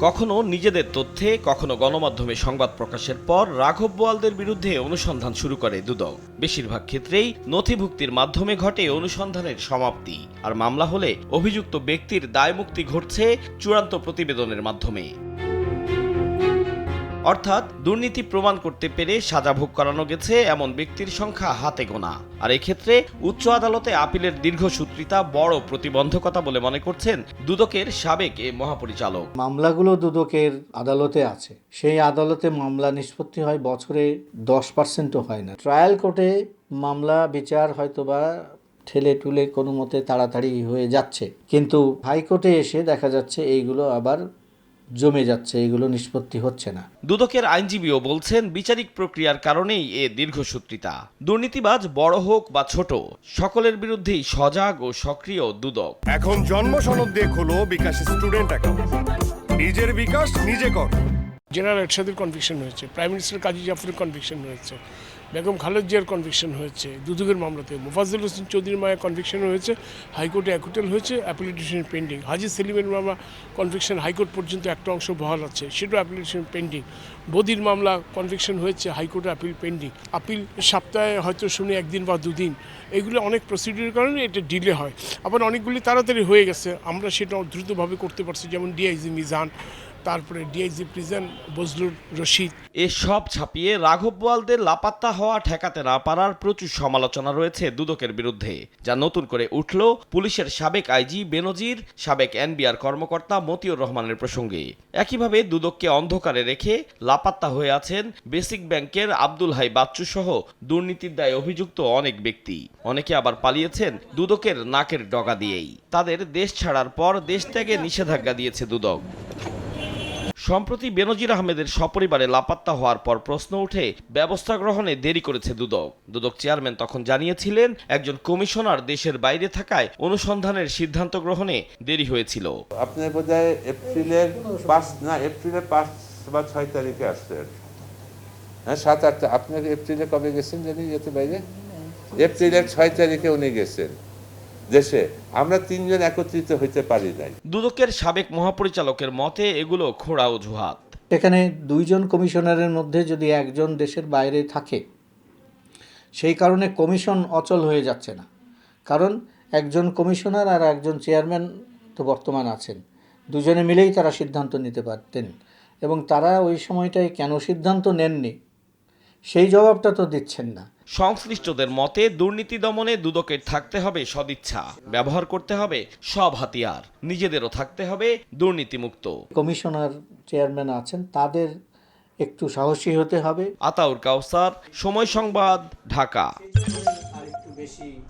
কখনো নিজেদের তথ্যে, কখনো গণমাধ্যমে সংবাদ প্রকাশের পর রাঘব বোয়ালদের বিরুদ্ধে অনুসন্ধান শুরু করে দুদক। বেশিরভাগ ক্ষেত্রেই নথিভুক্তির মাধ্যমে ঘটে অনুসন্ধানের সমাপ্তি, আর মামলা হলে অভিযুক্ত ব্যক্তির দায়মুক্তি ঘটছে চূড়ান্ত প্রতিবেদনের মাধ্যমে। অর্থাৎ দুর্নীতি প্রমাণ করতে পেরে সাজা ভোগ করানো গেছে এমন ব্যক্তির সংখ্যা হাতে গোনা। আর এক্ষেত্রে উচ্চ আদালতে আপিলের দীর্ঘসূত্রিতা বড় প্রতিবন্ধকতা বলে মনে করছেন দুদকের সাবেক এ মহাপরিচালক। মামলাগুলো দুদকের আদালতে আছে। সেই আদালতে মামলা নিষ্পত্তি হয় বছরে দশ পার্সেন্টও হয় না। ট্রায়াল কোর্টে মামলা, বিচার হয়তোবা ঠেলে টুলে কোনো মতে তাড়াতাড়ি হয়ে যাচ্ছে। কিন্তু হাইকোর্টে এসে দেখা যাচ্ছে এইগুলো আবার জমে যাচ্ছে এগুলো নিষ্পত্তি হচ্ছে না। দুদকের আইনজীবীও বলছেন বিচারিক প্রক্রিয়ার কারণেই এ দীর্ঘসূত্রিতা দুর্নীতিবাজ বড় হোক বা ছোট সকলের বিরুদ্ধেই সজাগ ও সক্রিয় দুদক। এখন জন্ম সনদ দিয়ে খোলো বিকাশ স্টুডেন্ট অ্যাকাউন্ট। নিজের বিকাশ নিজে কর। জেনারেল এরশাদের কনভিকশন হয়েছে প্রাইম মিনিস্টার কাজী জাফরের কনভিকশন হয়েছে, বেগম খালেদ জিয়ার কনভিকশন হয়েছে, দুদকের মামলাতে মুফাজ্জল হোসেন চৌধুরীর মায়ের কনভিকশন হয়েছে, হাইকোর্টে অ্যাকুটেল হয়েছে অ্যাপ্লিকেশন পেন্ডিং হাজি সেলিমের মামলা কনভিকশন হাইকোর্ট পর্যন্ত একটা অংশ বহাল আছে, সেটাও অ্যাপ্লিকেশন পেন্ডিং বদির মামলা কনভিকশন হয়েছে, হাইকোর্টে আপিল পেন্ডিং আপিল সপ্তাহে হয়তো শুনে একদিন বা দুদিন। এগুলো অনেক প্রসিডিউর কারণে এটা ডিলে হয়। আবার অনেকগুলি তাড়াতাড়ি হয়ে গেছে, আমরা সেটা দ্রুতভাবে করতে পারছি, যেমন ডিআইজি মিজান তারপরে ডিআইজি প্রিজন বজলুর রশিদ। এসব ছাপিয়ে রাঘব বোয়ালদের লাপাত্তা হওয়া ঠেকাতে না পারার প্রচুর সমালোচনা রয়েছে দুদকের বিরুদ্ধে, যা নতুন করে উঠল পুলিশের সাবেক আইজি বেনজির, সাবেক এনবিআর কর্মকর্তা মতিউর রহমানের প্রসঙ্গে। একইভাবে দুদককে অন্ধকারে রেখে লাপাত্তা হয়ে আছেন বেসিক ব্যাংকের আব্দুল হাই বাচ্চু সহ দুর্নীতির দায়ে অভিযুক্ত অনেক ব্যক্তি। অনেকে আবার পালিয়েছেন দুদকের নাকের ডগা দিয়েই। তাদের দেশ ছাড়ার পর দেশ ত্যাগে নিষেধাজ্ঞা দিয়েছে দুদক। সম্প্রতি বেনজির আহমেদের সপরিবারে লাপাত্তা হওয়ার পর প্রশ্ন উঠে ব্যবস্থা গ্রহণে দেরি করেছে দুদক। দুদক চেয়ারম্যান তখন জানিয়েছিলেন একজন কমিশনার দেশের বাইরে থাকায় অনুসন্ধানের সিদ্ধান্ত গ্রহণে দেরি হয়েছিল। আপনার বোধহয় এপ্রিলের পাঁচ না এপ্রিলের পাঁচ বা ছয় তারিখে আসছেন হ্যাঁ সাত আট আপনার এপ্রিলে কবে গেছেন জানি যেতে বাইরে? এপ্রিলের ছয় তারিখে উনি গেছেন। দেশে আমরা তিনজন একত্রিত হইতে পারি নাই। দুদকের সাবেক মহাপরিচালকের মতে এগুলো খোঁড়া অজুহাত। এখানে দুইজন কমিশনারের মধ্যে যদি একজন দেশের বাইরে থাকে সেই কারণে কমিশন অচল হয়ে যাচ্ছে না। কারণ একজন কমিশনার আর একজন চেয়ারম্যান তো বর্তমান আছেন। দুজনে মিলেই তারা সিদ্ধান্ত নিতে পারতেন। এবং তারা ওই সময়টায় কেন সিদ্ধান্ত নেননি সেই জবাবটা তো দিচ্ছেন না। সংশ্লিষ্টদের মতে দুর্নীতি দমনে দুদকের থাকতে হবে সদিচ্ছা। ব্যবহার করতে হবে সব হাতিয়ার। নিজেদেরও থাকতে হবে দুর্নীতিমুক্ত। কমিশনার চেয়ারম্যান আছেন তাদের একটু সাহসী হতে হবে। আতাউর কাউসার সময় সংবাদ ঢাকা। আর বেশি